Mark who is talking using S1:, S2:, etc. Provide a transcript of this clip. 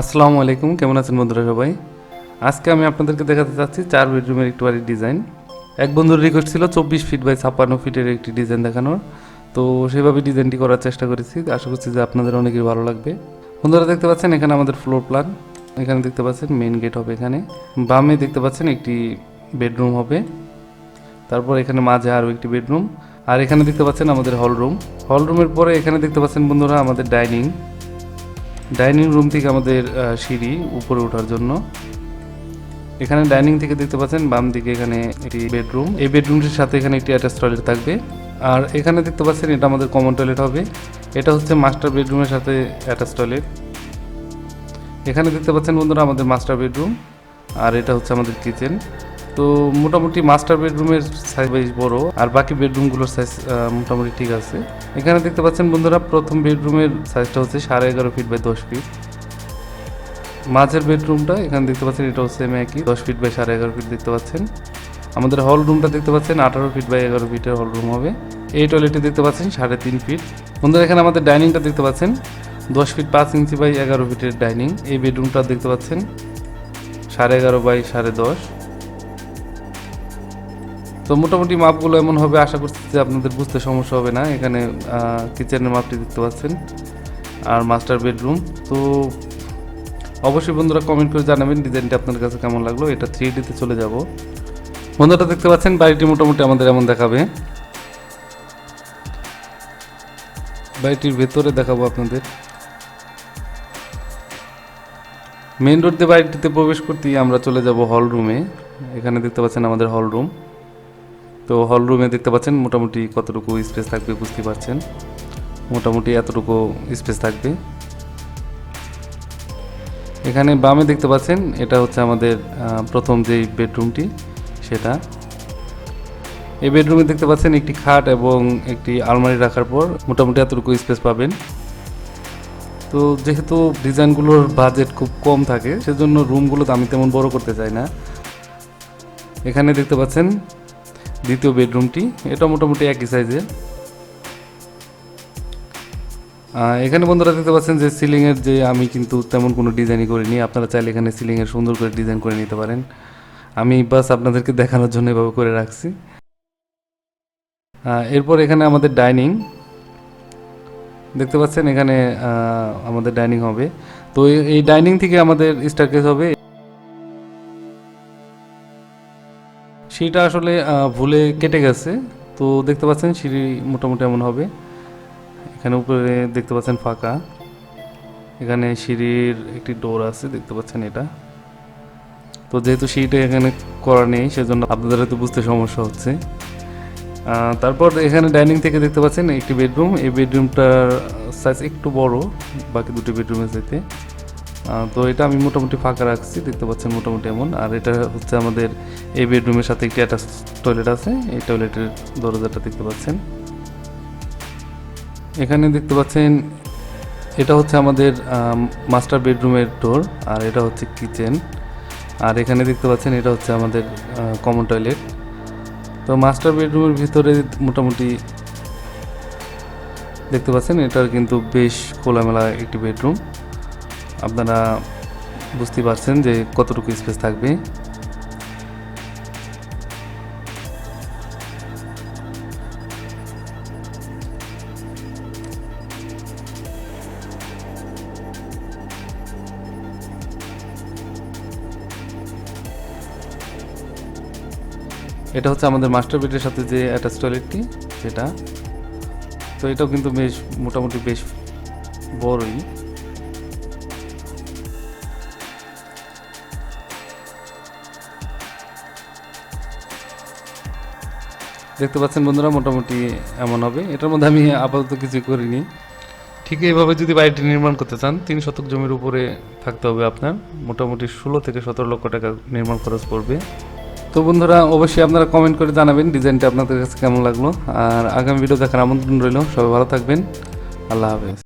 S1: আসসালামু আলাইকুম, কেমন আছেন বন্ধুরা সবাই? আজকে আমি আপনাদেরকে দেখাতে চাচ্ছি চার বেডরুমের একটু বাড়ির ডিজাইন এক বন্ধুর রিকোয়েস্ট ছিল চব্বিশ ফিট বাই ছাপ্পান্ন ফিটের একটি ডিজাইন দেখানোর। তো সেভাবে ডিজাইনটি করার চেষ্টা করেছি। আশা করছি যে আপনাদের অনেকেই ভালো লাগবে। বন্ধুরা দেখতে পাচ্ছেন এখানে আমাদের ফ্লোর প্ল্যান এখানে দেখতে পাচ্ছেন মেইন গেট হবে এখানে। বামে দেখতে পাচ্ছেন একটি বেডরুম হবে। তারপর এখানে মাঝে আরও একটি বেডরুম আর এখানে দেখতে পাচ্ছেন আমাদের হল রুম হল রুমের পরে এখানে দেখতে পাচ্ছেন বন্ধুরা আমাদের ডাইনিং ডাইনিং রুম থেকে আমাদের সিঁড়ি উপরে ওঠার জন্য। এখানে ডাইনিং থেকে দেখতে পাচ্ছেন বাম দিকে এখানে একটি বেডরুম। এই বেডরুমটির সাথে এখানে একটি অ্যাটাচ টয়লেট থাকবে। আর এখানে দেখতে পাচ্ছেন এটা আমাদের কমন টয়লেট হবে। এটা হচ্ছে মাস্টার বেডরুমের সাথে অ্যাটাচ টয়লেট। এখানে দেখতে পাচ্ছেন বন্ধুরা আমাদের মাস্টার বেডরুম। আর এটা হচ্ছে আমাদের কিচেন। তো মোটামুটি মাস্টার বেডরুমের সাইজ বেশ বড়, আর বাকি বেডরুমগুলোর সাইজ মোটামুটি ঠিক আছে। এখানে দেখতে পাচ্ছেন বন্ধুরা, প্রথম বেডরুমের সাইজটা হচ্ছে সাড়ে এগারো ফিট বাই দশ ফিট মাঝের বেডরুমটা এখানে দেখতে পাচ্ছেন এটাও সেম একই, দশ ফিট বাই সাড়ে এগারো ফিট দেখতে পাচ্ছেন। আমাদের হল রুমটা দেখতে পাচ্ছেন, আঠারো ফিট বাই এগারো ফিটের হল রুম হবে। এই টয়লেটটি দেখতে পাচ্ছেন, সাড়ে তিন ফিট বন্ধুরা, এখানে আমাদের ডাইনিংটা দেখতে পাচ্ছেন, দশ ফিট পাঁচ ইঞ্চি বাই এগারো ফিটের ডাইনিং এই বেডরুমটা দেখতে পাচ্ছেন, সাড়ে এগারো বাই সাড়ে দশ। তো মোটামুটি মাপগুলো এমন হবে, আশা করছি যে আপনাদের বুঝতে সমস্যা হবে না। এখানে কিচেনের মাপটি দেখতে পাচ্ছেন আর মাস্টার বেডরুম। তো অবশ্যই বন্ধুরা কমেন্ট করে জানাবেন ডিজাইনটা আপনার কাছে কেমন লাগল। এটা থ্রি ডিতে চলে যাব। বন্ধুরা দেখতে পাচ্ছেন, বাড়িটি মোটামুটি আমাদের এমন দেখাবে। বাড়িটির ভেতরে দেখাবো আপনাদের। মেন রোড দিয়ে বাড়িটিতে প্রবেশ করতেই আমরা চলে যাব হল রুমে এখানে দেখতে পাচ্ছেন আমাদের হল রুম তো হল রুমে দেখতে পাচ্ছেন মোটামুটি কতটুকু স্পেস থাকবে বুঝতে পারছেন। মোটামুটি এতটুকু স্পেস থাকবে। এখানে বামে দেখতে পাচ্ছেন, এটা হচ্ছে আমাদের প্রথম যেই বেডরুমটি সেটা। এই বেডরুমে দেখতে পাচ্ছেন একটি খাট এবং একটি আলমারি রাখার পর মোটামুটি এতটুকু স্পেস পাবেন। তো যেহেতু ডিজাইনগুলোর বাজেট খুব কম থাকে, সেজন্য রুমগুলো আমি তেমন বড় করতে চাই না। এখানে দেখতে পাচ্ছেন দ্বিতীয় বেডরুমটি, এটা মোটামুটি একই সাইজে এখানে বন্ধুরা দেখতে পাচ্ছেন যে সিলিংয়ের যে আমি কিন্তু তেমন কোনো ডিজাইনই করিনি। আপনারা চাইলে এখানে সিলিংয়ের সুন্দর করে ডিজাইন করে নিতে পারেন। আমি বাস আপনাদেরকে দেখানোর জন্য এভাবে করে রাখছি। এরপর এখানে আমাদের ডাইনিং। দেখতে পাচ্ছেন এখানে আমাদের ডাইনিং হবে। তো এই- এই ডাইনিং থেকে আমাদের স্টারকেস হবে। সিঁড়িটা আসলে ভুলে কেটে গেছে। তো দেখতে পাচ্ছেন সিঁড়ি মোটামুটি এমন হবে। এখানে উপরে দেখতে পাচ্ছেন ফাঁকা। এখানে সিঁড়ির একটি ডোর আছে দেখতে পাচ্ছেন এটা। তো যেহেতু সিঁড়িটা এখানে করা নেই সেজন্য আপনাদের হয়তো বুঝতে সমস্যা হচ্ছে। তারপর এখানে ডাইনিং থেকে দেখতে পাচ্ছেন একটি বেডরুম। এই বেডরুমটার সাইজ একটু বড় বাকি দুটি বেডরুমের চাইতে। আহ, তো এটা আমি মোটামুটি ফাঁকা রাখছি, দেখতে পাচ্ছেন মোটামুটি এমন। আর এটা হচ্ছে আমাদের এই বেডরুমের সাথে একটি অ্যাটাচ টয়লেট আছে, এই টয়লেটের দরজাটা দেখতে পাচ্ছেন। এখানে দেখতে পাচ্ছেন, এটা হচ্ছে আমাদের মাস্টার বেডরুমের ডোর আর এটা হচ্ছে কিচেন আর এখানে দেখতে পাচ্ছেন, এটা হচ্ছে আমাদের কমন টয়লেট তো মাস্টার বেডরুমের ভিতরে মোটামুটি দেখতে পাচ্ছেন, এটার কিন্তু বেশ খোলামেলা একটি বেডরুম আপনারা বুঝতে পারছেন যে কতটুকু স্পেস থাকবে। এটা হচ্ছে আমাদের মাস্টার বেডের সাথে যে অ্যাটাচ টয়লেটটি সেটা তো এটাও কিন্তু বেশ, মোটামুটি বেশ বড়ই। দেখতে পাচ্ছেন বন্ধুরা মোটামুটি এমন হবে। এটার মধ্যে আমি আপাতত কিছু করিনি। ঠিক এইভাবে যদি বাড়িটি নির্মাণ করতে চান তিন শতক জমির উপরে থাকতে হবে আপনার। মোটামুটি ষোলো থেকে সতেরো লক্ষ টাকা নির্মাণ খরচ পড়বে। তো বন্ধুরা অবশ্যই আপনারা কমেন্ট করে জানাবেন ডিজাইনটা আপনাদের কাছে কেমন লাগল। আর আগামী ভিডিও দেখার আমন্ত্রণ রইল। সবাই ভালো থাকবেন। আল্লাহ হাফেজ।